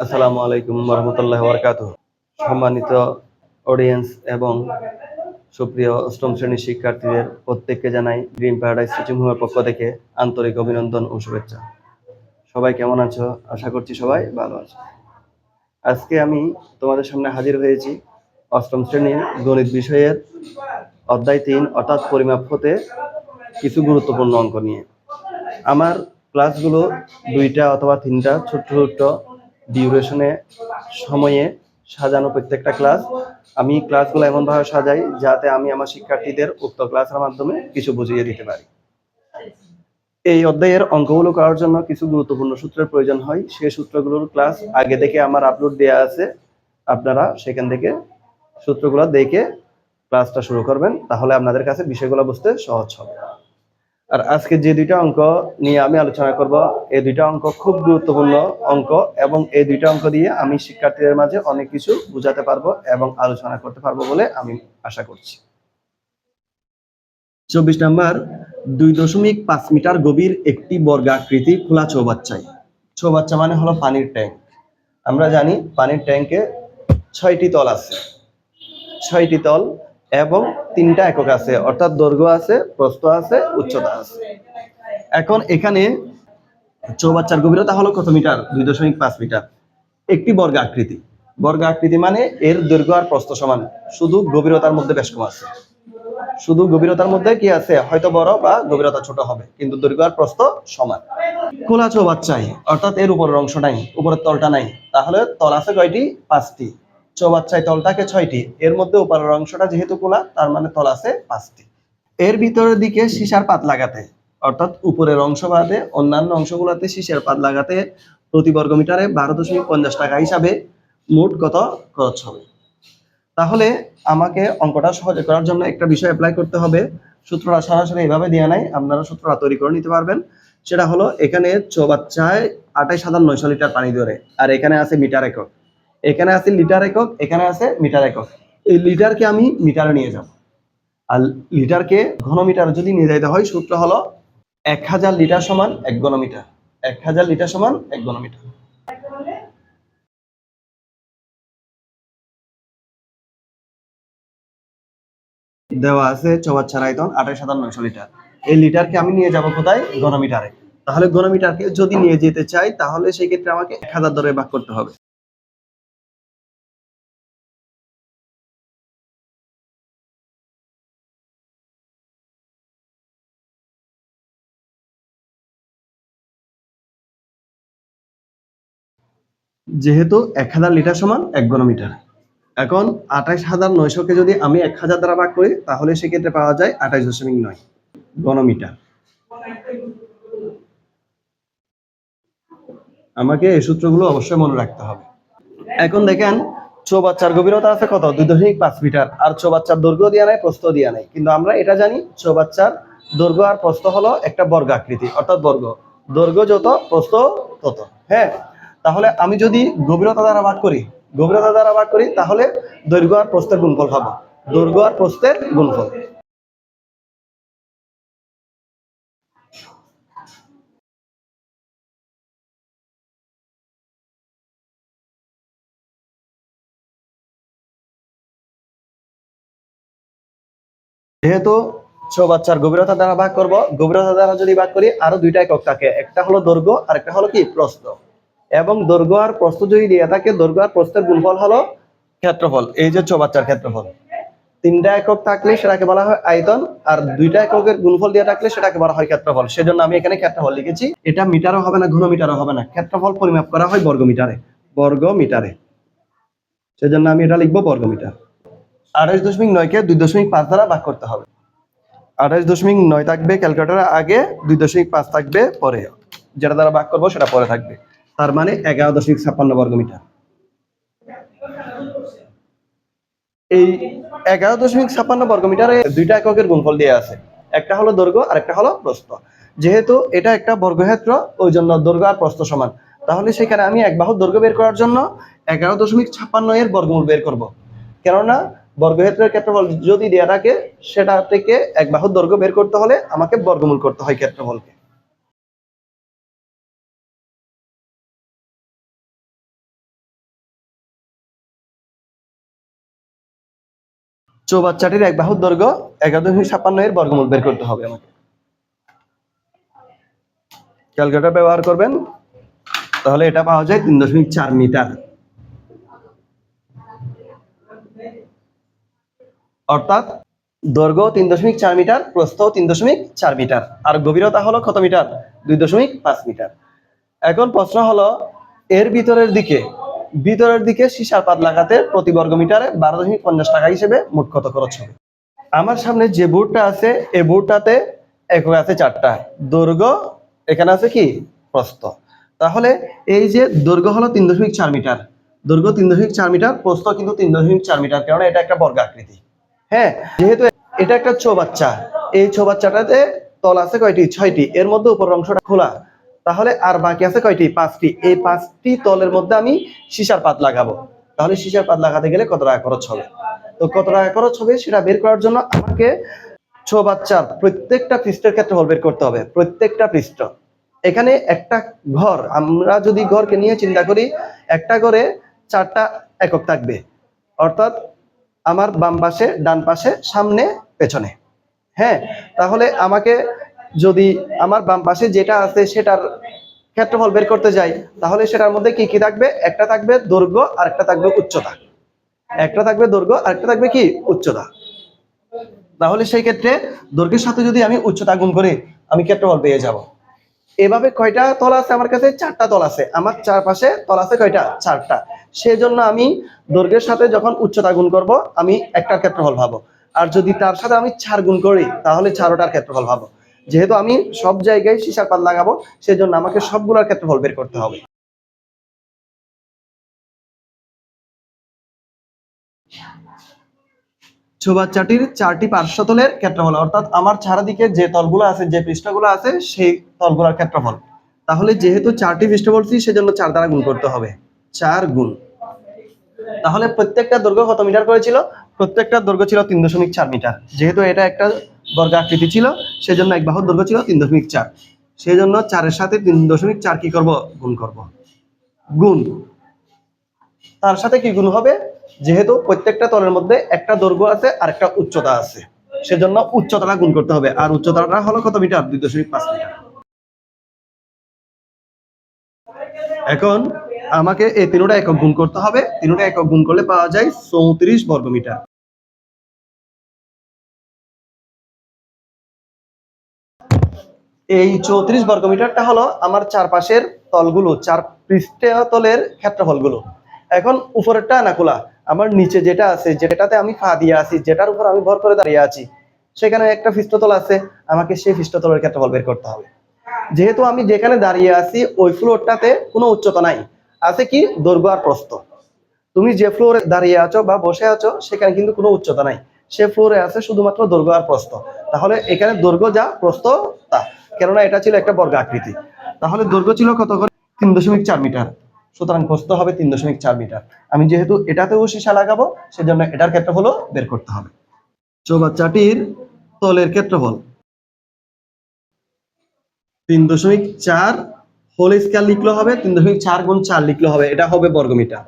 আসসালামু আলাইকুম রহমতুল্লাহ বরকাত সম্মানিত অডিয়েন্স এবং সুপ্রিয় অষ্টম শ্রেণির শিক্ষার্থীদের প্রত্যেককে জানাই ড্রিম প্যারাডাইস টিচিং হোমের পক্ষ থেকে আন্তরিক অভিনন্দন ও শুভেচ্ছা। সবাই কেমন আছো? আশা করছি সবাই ভালো আছো। আজকে আমি তোমাদের সামনে হাজির হয়েছি অষ্টম শ্রেণির গণিত বিষয়ের অধ্যায় তিন, অর্থাৎ পরিমাপ হতে কিছু গুরুত্বপূর্ণ অঙ্ক নিয়ে। আমার ক্লাসগুলো দুইটা অথবা তিনটা ছোট্ট ছোট্ট ডিউরেশনে, সময়ে সাজানো প্রত্যেকটা ক্লাস। আমি ক্লাসগুলো এমনভাবে সাজাই যাতে আমি আমার শিক্ষার্থীদের উক্ত ক্লাসের মাধ্যমে কিছু বুঝিয়ে দিতে পারি। এই অধ্যায়ের অঙ্কগুলো করার জন্য কিছু গুরুত্বপূর্ণ সূত্রের প্রয়োজন হয়। সেই সূত্রগুলোর ক্লাস আগে থেকে আমার আপলোড দেওয়া আছে। আপনারা সেখান থেকে সূত্রগুলো দেখে ক্লাসটা শুরু করবেন। তাহলে আপনাদের কাছে বিষয়গুলো বুঝতে সহজ হবে। আর আজকে যে দুইটা অঙ্ক নিয়ে আমি আলোচনা করব, এই দুইটা অঙ্ক খুব গুরুত্বপূর্ণ অঙ্ক এবং এই দুইটা অঙ্ক দিয়ে আমি শিক্ষার্থীদের মাঝে অনেক কিছু বোঝাতে পারব এবং আলোচনা করতে পারব বলে আমি আশা করছি। চব্বিশ নাম্বার, দুই দশমিক পাঁচ মিটার গভীর একটি বর্গাকৃতি খোলা চৌবাচ্চায়। চৌবাচ্চা মানে হলো পানির ট্যাঙ্ক। আমরা জানি পানির ট্যাঙ্কে ছয়টি তল আছে। ছয়টি তল এবং তিনটা একক আছে, অর্থাৎ দৈর্ঘ্য আছে, প্রস্থ আছে, উচ্চতা আছে। এখন এখানে চৌবাচ্চার গভীরতা হলো কত মিটার? দুই দশমিক পাঁচ মিটার। একটি বর্গ আকৃতি। বর্গ আকৃতি মানে এর দৈর্ঘ্য আর প্রস্থ সমান। শুধু গভীরতার মধ্যে বেশ কম আছে। শুধু গভীরতার মধ্যে কি আছে? হয়তো বড় বা গভীরতা ছোট হবে, কিন্তু দৈর্ঘ্য আর প্রস্থ সমান। খোলা চৌবাচ্চায়, অর্থাৎ এর উপরের অংশ নাই, উপরের তলটা নাই, তাহলে তল আছে কয়টি? পাঁচটি। চৌবাচ্চায় তলটাকে ছয়টি। এর মধ্যে উপরের অংশটা যেহেতু খোলা তার মানে তল আছে পাঁচটি। এর ভিতরের দিকে সিসার পাত লাগাতে, অর্থাৎ উপরের অংশ বাদে অন্যান্য অংশগুলোতে সিসার পাত লাগাতে প্রতি বর্গ মিটারে বারো দশমিক পঞ্চাশ টাকা হিসাবে মোট কত খরচ হবে? তাহলে আমাকে অঙ্কটা সহজে করার জন্য একটা বিষয় অ্যাপ্লাই করতে হবে। সূত্রটা সরাসরি এভাবে দেওয়া নাই, আপনারা সূত্রটা তৈরি করে নিতে পারবেন। সেটা হলো, এখানে চৌবাচ্চায় আঠাইশ হাজার নয়শো লিটার পানি ধরে, আর এখানে আছে মিটার একক। এখানে আছে লিটার একক, এখানে আছে মিটার একক। এই লিটারকে আমি মিটারে নিয়ে যাব। আর লিটারকে ঘনমিটার যদি নিয়ে যাইতে হয় সূত্র হলো এক হাজার লিটার সমান এক ঘনমিটার। এক হাজার লিটার সমান এক ঘনমিটার। দেওয়া আছে চৌবাচ্চার আয়তন আঠাশ হাজার নয়শো লিটার এই লিটারকে আমি নিয়ে যাব কোথায়? ঘনমিটারে। তাহলে ঘনমিটারকে যদি নিয়ে যেতে চাই, তাহলে সেই ক্ষেত্রে আমাকে এক হাজার দরে ভাগ করতে হবে। যেহেতু এক হাজার লিটার সমান এক ঘনমিটার। এখন আঠাশ হাজার নয়শোকে যদি আমি এক হাজার দ্বারা ভাগ করি, তাহলে সেক্ষেত্রে পাওয়া যায় আঠাশ দশমিক নয় ঘনমিটার। আমাকে এই সূত্রগুলো অবশ্যই মনে রাখতে হবে। এখন দেখেন, চৌবাচ্চার গভীরতা আছে কত? দুই দশমিক পাঁচ মিটার। আর চৌবাচ্চার দৈর্ঘ্য দেওয়া নাই, প্রস্থ দেওয়া নাই। কিন্তু আমরা এটা জানি, চৌবাচ্চার দৈর্ঘ্য আর প্রস্থ হলো একটা বর্গ আকৃতি অর্থাৎ বর্গ। দৈর্ঘ্য যত, প্রস্থ তত। হ্যাঁ? তাহলে আমি যদি গভীরতা দ্বারা ভাগ করি, গভীরতা দ্বারা ভাগ করি, তাহলে দৈর্ঘ্য আর প্রস্থের গুণফল পাবো। দৈর্ঘ্য আর প্রস্থের গুণফল। যেহেতু চৌবাচ্চার গভীরতা দ্বারা ভাগ করব, গভীরতা দ্বারা যদি ভাগ করি, আরও দুইটা একক থাকে। একটা হলো দৈর্ঘ্য আর একটা হলো কি? প্রস্থ। এবং দৈর্ঘ্য আর প্রস্থ যদি দিয়ে থাকে, দৈর্ঘ্য আর প্রস্থের গুণফল হলো ক্ষেত্রফল, এই যে চৌবাচ্চার ক্ষেত্রফল। তিনটা একক থাকলে সেটাকে বলা হয় আয়তন, আর দুইটা এককের গুণফল দিয়ে থাকলে সেটাকে বলা হয় ক্ষেত্রফল। সেজন্য আমি এখানে ক্ষেত্রফল লিখেছি। এটা মিটারও হবে না ঘন মিটারও হবে না। ক্ষেত্রফল পরিমাপ করা হয় বর্গ মিটারে বর্গ মিটারে সেজন্য আমি এটা লিখব বর্গ মিটার আঠাশ দশমিক নয়কে দুই দশমিক পাঁচ দ্বারা ভাগ করতে হবে। আঠাশ দশমিক নয় থাকবে ক্যালকুলেটারের আগে, দুই দশমিক পাঁচ থাকবে পরে। যেটা দ্বারা ভাগ করব, সেটা পরে থাকবে। তার মানে এগারো দশমিক ছাপ্পান্ন বর্গমিটার এই এগারো দশমিক ছাপ্পান্ন বর্গমিটারে দুইটা এককের গুণফল দিয়ে আছে। একটা হলো দৈর্ঘ্য আর একটা হলো প্রস্থ। যেহেতু এটা একটা বর্গক্ষেত্র, ওই জন্য দৈর্ঘ্য আর প্রস্থ সমান। তাহলে সেখানে আমি এক বাহুর দৈর্ঘ্য বের করার জন্য এগারো দশমিক ছাপ্পান্ন এর বর্গমূল বের করব। কেননা বর্গক্ষেত্রের ক্ষেত্রফল যদি দেয়া থাকে, সেটা থেকে এক বাহুর দৈর্ঘ্য বের করতে হলে আমাকে বর্গমূল করতে হয় ক্ষেত্রফলকে। চৌবাচ্চাটির এক বাহুর দৈর্ঘ্য এগারো দশমিক ছাপ্পান্ন এর বর্গমূল বের করতে হবে আমাকে। ক্যালকুলেটর ব্যবহার করবেন, তাহলে এটা পাওয়া যায় তিন দশমিক চার মিটার। অর্থাৎ দৈর্ঘ্য তিন দশমিক চার মিটার, প্রস্থ তিন দশমিক চার মিটার, আর গভীরতা হলো কত মিটার? দুই দশমিক পাঁচ মিটার। এখন প্রশ্ন হলো, এর ভিতরের দিকে ভিতরের দিকে সীসার পাত লাগাতে প্রতি বর্গ মিটারে বারো দশমিক পঞ্চাশ টাকা হিসেবে মোট কত খরচ হবে? আমার সামনে যে বোর্ডটা আছে, এই বোর্ডটাতে একক আছে চারটা। দৈর্ঘ্য এখানে আছে কি? প্রস্থ। তাহলে এই যে দৈর্ঘ্য হলো তিন দশমিক চার মিটার। দৈর্ঘ্য তিন দশমিক চার মিটার, প্রস্থ কিন্তু তিন দশমিক চার মিটার কারণ এটা একটা বর্গাকৃতি। হ্যাঁ যেহেতু এটা একটা চৌবাচ্চা এই চৌবাচ্চাটাতে তল আছে কয়টি? ছয়টি। এর মধ্যে উপর অংশটা খোলা। তাহলে আর বাকি আছে কয়টি? পাঁচটি। এই পাঁচটি তলের মধ্যে আমি সীসার পাত লাগাবো। তাহলে সীসার পাত লাগাতে গেলে কত টাকা খরচ হবে? তো কত টাকা খরচ হবে সেটা বের করার জন্য আমাকে চৌবাচ্চার প্রত্যেকটা পৃষ্ঠের ক্ষেত্রফল বের করতে হবে। প্রত্যেকটা পৃষ্ঠ। এখানে একটা ঘর, আমরা যদি ঘরকে নিয়ে চিন্তা করি, একটা ঘরে চারটা একক থাকবে। অর্থাৎ আমার বাম পাশে, ডান পাশে, সামনে, পেছনে। হ্যাঁ তাহলে আমাকে যদি আমার বাম পাশে যেটা আছে সেটার ক্ষেত্রফল বের করতে যাই, তাহলে সেটার মধ্যে কি কি থাকবে? একটা থাকবে দৈর্ঘ্য আর একটা থাকবে উচ্চতা। একটা থাকবে দৈর্ঘ্য আর একটা থাকবে কি? উচ্চতা। তাহলে সেই ক্ষেত্রে দৈর্ঘ্যের সাথে যদি আমি উচ্চতা গুণ করি, আমি ক্ষেত্রফল পেয়ে যাব। এভাবে কয়টা তল আছে আমার কাছে? চারটা তল আছে। আমার চারপাশে তল আছে কয়টা? চারটা। সেই জন্য আমি দৈর্ঘ্যের সাথে যখন উচ্চতা গুণ করব, আমি একটার ক্ষেত্রফল পাবো আর যদি তার সাথে আমি চার গুণ করি, তাহলে চারোটার ক্ষেত্রফল পাবো যেহেতু আমি সব জায়গায় সীসার পাত লাগাবো সেই জন্য আমাকে সবগুলোর ক্ষেত্রফল বের করতে হবে। চৌবাচ্চাটির চারটি পার্শ্বতলের ক্ষেত্রফল, অর্থাৎ আমার চারদিকে যে তলগুলো আছে, যে পৃষ্ঠগুলো আছে, সেই তলগুলোর ক্ষেত্রফল। তাহলে যেহেতু চারটি পৃষ্ঠ বলছি সেজন্য চার দ্বারা গুণ করতে হবে। চার গুণ। তাহলে প্রত্যেকটা দৈর্ঘ্য কত মিটার করেছিল? প্রত্যেকটা দৈর্ঘ্য ছিল তিন দশমিক চার মিটার। যেহেতু এটা একটা বর্গাকৃতি ছিল, সেজন্য এক বাহুর দৈর্ঘ্য ছিল তিন দশমিক চার। সেই জন্য চারের সাথে তিন দশমিক চার কি করব? গুণ করব। গুণ। তার সাথে কি গুণ হবে? যেহেতু প্রত্যেকটা তলের মধ্যে একটা দৈর্ঘ্য আছে আর একটা উচ্চতা আছে, সেজন্য উচ্চতাটা গুণ করতে হবে। আর উচ্চতাটা হলো কত মিটার? দুই দশমিক পাঁচ মিটার। এখন আমাকে এই তিনোটা একক গুণ করতে হবে। তিনোটা একক গুণ করলে পাওয়া যায় চৌত্রিশ বর্গমিটার এই চৌত্রিশ বর্গমিটারটা হলো আমার চারপাশের তলগুলো, চার পৃষ্ঠের তলের ক্ষেত্রফলগুলো। এখন উপরেরটা না খোলা আমার নিচে যেটা আছে, যেটাতে আমি ফা দিয়ে আছি, যেটার উপর আমি ভর করে দাঁড়িয়ে আছি, সেখানে একটা পৃষ্ঠতল আছে। আমাকে সেই পৃষ্ঠতলের ক্ষেত্রফল বের করতে হবে। যেহেতু আমি যেখানে দাঁড়িয়ে আছি, ওই ফ্লোরটাতে কোনো উচ্চতা নাই। আছে কি? দৈর্ঘ্য আর প্রস্থ। তুমি যে ফ্লোরে দাঁড়িয়ে আছো বা বসে আছো, সেখানে কিন্তু কোনো উচ্চতা নাই। সে ফ্লোরে আছে শুধুমাত্র দৈর্ঘ্য আর প্রস্থ। তাহলে এখানে দৈর্ঘ্য যা, প্রস্থ তা। কেননা এটা ছিল একটা বর্গ আকৃতি। তাহলে দৈর্ঘ্য ছিল কত করে? তিন দশমিক চার মিটার। সুতরাং প্রস্থ হবে তিন দশমিক চার মিটার। আমি যেহেতু এটাতেও সীসা লাগাবো সেজন্য এটার ক্ষেত্রফলও বের করতে হবে। চৌবাচ্চাটির তলের ক্ষেত্রফল। তিন দশমিক চার হোল স্কেল লিখলে হবে, তিন দশমিক চার গুণ চার লিখলে হবে, এটা হবে বর্গমিটার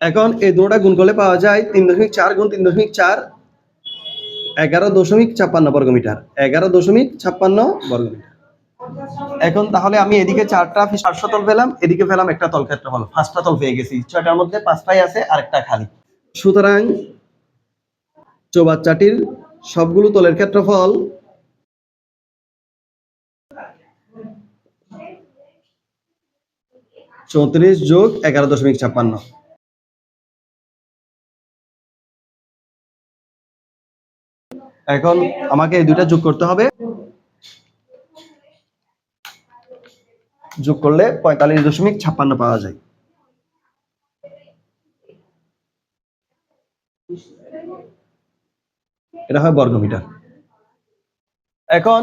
এখন এই দুটোটা গুণ করলে পাওয়া যায় তিন দশমিক চার গুণ তিন দশমিক চার, এগারো দশমিক ছাপ্পান্ন বর্গমিটার এগারো দশমিক ছাপ্পান্ন বর্গমিটার এখন তাহলে আমি এদিকে চারটা পাঁচশো তল পেলাম, এদিকে পেলাম একটা তল ক্ষেত্রফল পাঁচটা তল পেয়ে গেছি। ছয়টার মধ্যে পাঁচটাই আছে, আরেকটা খালি। সুতরাং চৌবাচ্চাটির সবগুলো তলের ক্ষেত্রফল চৌত্রিশ যোগ এগারো দশমিক ছাপ্পান্ন। এখন আমাকে এই দুইটা যোগ করতে হবে। যোগ করলে পঁয়তাল্লিশ দশমিক ছাপ্পান্ন পাওয়া যায়। এটা হয় বর্গমিটার। এখন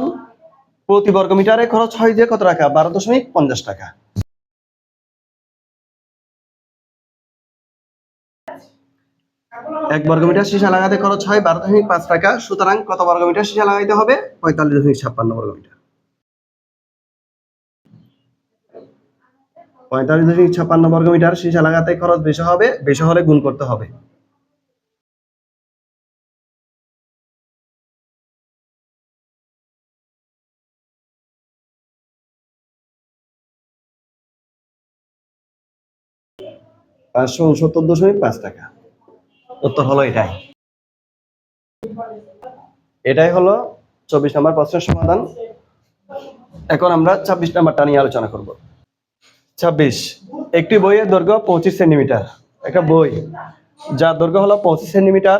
প্রতি বর্গমিটারে খরচ হয় যে কত টাকা? বারো দশমিক পঞ্চাশ টাকা। এক বর্গমিটার সীসা লাগাতে খরচ হয় বারো দশমিক পাঁচ টাকা, সুতরাং কত বর্গমিটার সীসা লাগাইতে হবে? পঁয়তাল্লিশ দশমিক ছাপ্পান্ন বর্গমিটার। পঁয়তাল্লিশ দশমিক ছাপ্পান্ন বর্গমিটার শেষ এলাকাতে খরচ বেশি হবে, বেশি হলে গুণ করতে হবে। পাঁচশো উনসত্তর দশমিক পাঁচ টাকা। উত্তর হলো এটাই। এটাই হলো চব্বিশ নম্বর প্রশ্নের সমাধান। এখন আমরা ছাব্বিশ নাম্বারটা নিয়ে আলোচনা করব। ছাব্বিশ। একটি বইয়ের দৈর্ঘ্য পঁচিশ সেন্টিমিটার। একটা বই। যার দৈর্ঘ্য হলো পঁচিশ সেন্টিমিটার,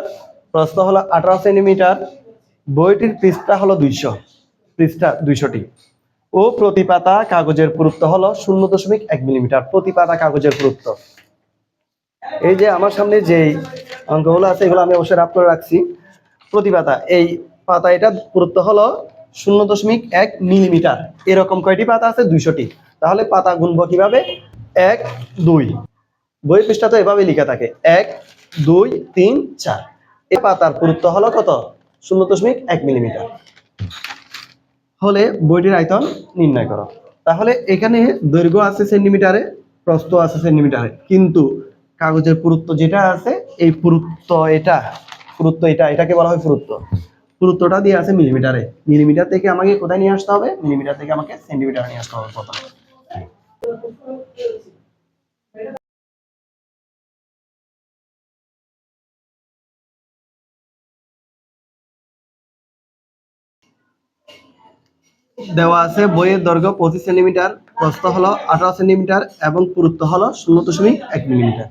প্রস্থ হলো আঠারো সেন্টিমিটার, বইটির পৃষ্ঠা হলো দুইশো, পৃষ্ঠা দুইশোটি। ও প্রতি পাতা কাগজের পুরুত্ব হলো শূন্য দশমিক এক মিলিমিটার প্রতি পাতা কাগজের পুরুত্ব। এই যে আমার সামনে যে অঙ্কগুলো আছে, এগুলো আমি অবশ্যই রাপ করে রাখছি। প্রতি পাতা এই পাতা এটা পুরুত্ব হলো শূন্য দশমিক এক মিলিমিটার। এরকম কয়টি পাতা আছে? দুইশোটি। তাহলে পাতা গুনবো কীভাবে? এক, দুই। বই পৃষ্ঠা তো এভাবে লেখা থাকে। এক, দুই, তিন, চার। এই পাতার পুরুত্ব হলো কত? শূন্য দশমিক এক মিলিমিটার। হলে বইটির আয়তন নির্ণয় করো। তাহলে এখানে দৈর্ঘ্য আছে সেন্টিমিটারে, প্রস্থ আছে সেন্টিমিটারে। কিন্তু কাগজের পুরুত্ব যেটা আছে, এই পুরুত্ব এটা পুরুত্ব এটা, এটাকে বলা হয় পুরুত্ব। পুরুত্বটা দিয়ে আছে মিলিমিটারে। মিলিমিটার থেকে আমাকে কোথায় নিয়ে আসতে হবে? মিলিমিটার থেকে আমাকে সেন্টিমিটার নিয়ে আসতে হবে প্রথমে। দেওয়া আছে, বইয়ের দৈর্ঘ্য পঁচিশ সেন্টিমিটার, প্রস্থ হলো আঠারো সেন্টিমিটার এবং পুরুত্ব হলো শূন্য দশমিক এক মিলিমিটার।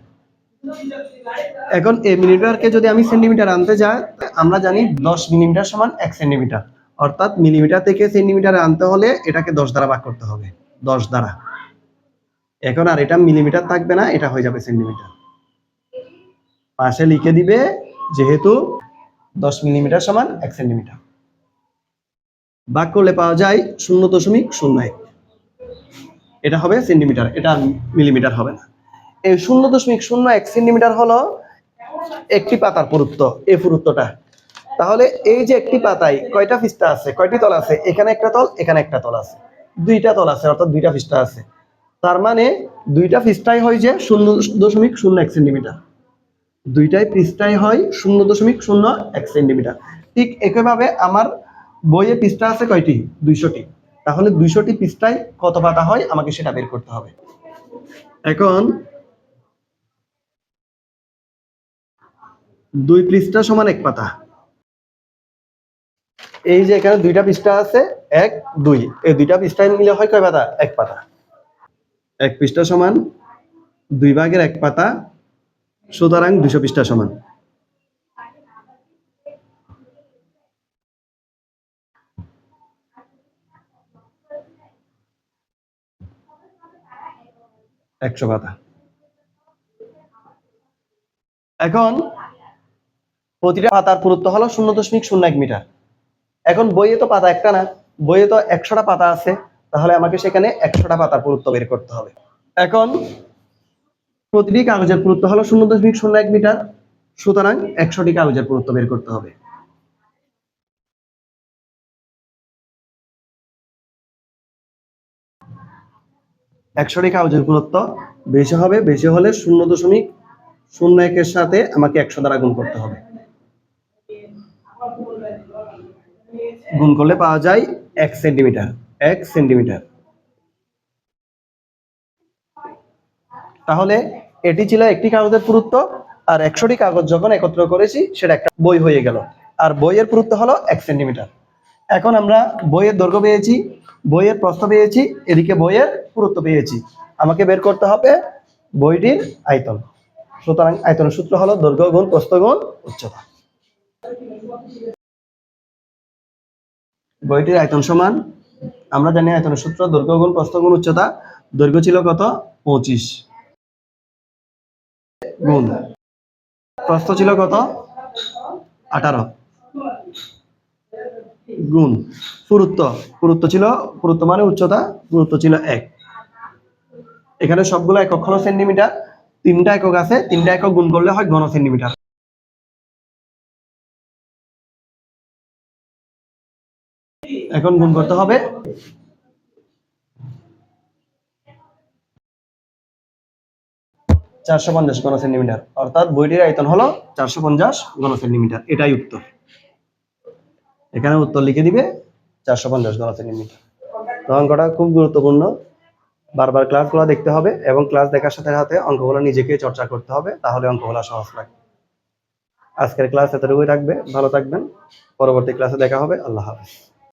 এখন এই মিলিমিটারকে যদি আমি সেন্টিমিটার আনতে যাই, আমরা জানি দশ মিলিমিটার সমান এক সেন্টিমিটার। অর্থাৎ মিলিমিটার থেকে সেন্টিমিটার আনতে হলে এটাকে দশ দ্বারা ভাগ করতে হবে। দশ দ্বারা। এখন আর এটা মিলিমিটার থাকবে না, এটা হয়ে যাবে সেন্টিমিটার পাশে লিখে দিবে, যেহেতু দশ মিলিমিটার সমান এক সেন্টিমিটার ভাগ করলে পাওয়া যায় শূন্য দশমিক শূন্য এক। এটা হবে সেন্টিমিটার এটা মিলিমিটার হবে না। এই শূন্য দশমিক শূন্য এক সেন্টিমিটার হলো একটি পাতার পুরুত্ব এই পুরুত্বটা। তাহলে এই যে একটি পাতায় কয়টা পৃষ্ঠা আছে, কয়টি তল আছে? এখানে একটা তল, এখানে একটা তল আছে। দুইটা তল আছে, অর্থাৎ দুইটা পৃষ্ঠা আছে। তার মানে দুইটা পৃষ্ঠায় হয় যে শূন্য দশমিক শূন্য এক সেন্টিমিটার। দুইটাই পৃষ্ঠায় হয় শূন্য দশমিক শূন্য এক সেন্টিমিটার। ঠিক একইভাবে আমার বইয়ে পৃষ্ঠা আছে কয়টি? দুইশোটি। তাহলে দুইশোটি পৃষ্ঠায় কত পাতা হয়? আমাকে সেটা বের করতে হবে। এখন দুই পৃষ্ঠা সমান এক পাতা। এই যে এখানে দুইটা পৃষ্ঠা আছে, এক, দুই। এই দুইটা পৃষ্ঠায় মিলে হয় কয় পাতা? এক পাতা। এক পৃষ্ঠা সমান, দুই ভাগের এক পাতা, সুতরাং দুইশো পৃষ্ঠা সমান। একশো পাতা। এখন, প্রতিটা পাতার পুরুত্ব হলো শূন্য দশমিক শূন্য এক মিটার। এখন বইয়ে তো পাতা একটা না, বইয়ে তো একশোটা পাতা আছে। তাহলে আমাকে সেখানে একশোটা পাতার পুরুত্ব বের করতে হবে। এখন প্রতিটি কাগজের পুরুত্ব হলো শূন্য দশমিক শূন্য এক মিটার, সুতরাং একশোটি কাগজের পুরুত্ব বের করতে হবে। একশোটি কাগজের পুরুত্ব বেশি হবে, বেশি হলে শূন্য দশমিক শূন্য একের সাথে আমাকে একশো দ্বারা গুণ করতে হবে। গুণ করলে পাওয়া যায় এক সেন্টিমিটার। এক সেন্টিমিটার। তাহলে এটি ছিল একটি কাগজের পুরুত্ব, আর একশোটি কাগজ যখন একত্র করেছি, সেটা একটা বই হয়ে গেল। আর বইয়ের পুরুত্ব হলো এক সেন্টিমিটার। এখন আমরা বইয়ের দৈর্ঘ্য পেয়েছি, বইয়ের প্রস্থ পেয়েছি, এদিকে বইয়ের পুরুত্ব পেয়েছি। আমাকে বের করতে হবে বইটির আয়তন। সুতরাং আয়তনের সূত্র হলো দৈর্ঘ্য গুণ প্রস্থ গুণ উচ্চতা। বইটির আয়তন সমান আমরা জানি আয়তনের সূত্র, দৈর্ঘ্য গুণ, প্রস্থ গুণ, উচ্চতা। দৈর্ঘ্য ছিল কত? পঁচিশ। গুণ। প্রস্থ ছিল কত? আঠারো। গুণ। পুরুত্ব। পুরুত্ব ছিল, পুরুত্ব মানে উচ্চতা, পুরুত্ব ছিল এক। এখানে সবগুলো একক হলো সেন্টিমিটার, তিনটা একক আছে, তিনটা একক গুণ করলে হয় ঘন সেন্টিমিটার। এখন গুণ করতে হবে। চারশো পঞ্চাশ ঘন সেন্টিমিটার অর্থাৎ বইটির আয়তন হলো চারশো পঞ্চাশ ঘন সেন্টিমিটার এটাই উত্তর। এখানে উত্তর লিখে দিবে চারশো পঞ্চাশ ঘন সেন্টিমিটার অঙ্কটা খুব গুরুত্বপূর্ণ। বারবার ক্লাসগুলো দেখতে হবে এবং ক্লাস দেখার সাথে সাথে অঙ্কগুলো নিজেকে চর্চা করতে হবে, তাহলে অঙ্কগুলো সহজ লাগবে আজকের ক্লাস এতটুকুই থাকবে। ভালো থাকবেন। পরবর্তী ক্লাসে দেখা হবে। আল্লাহ হাফেজ।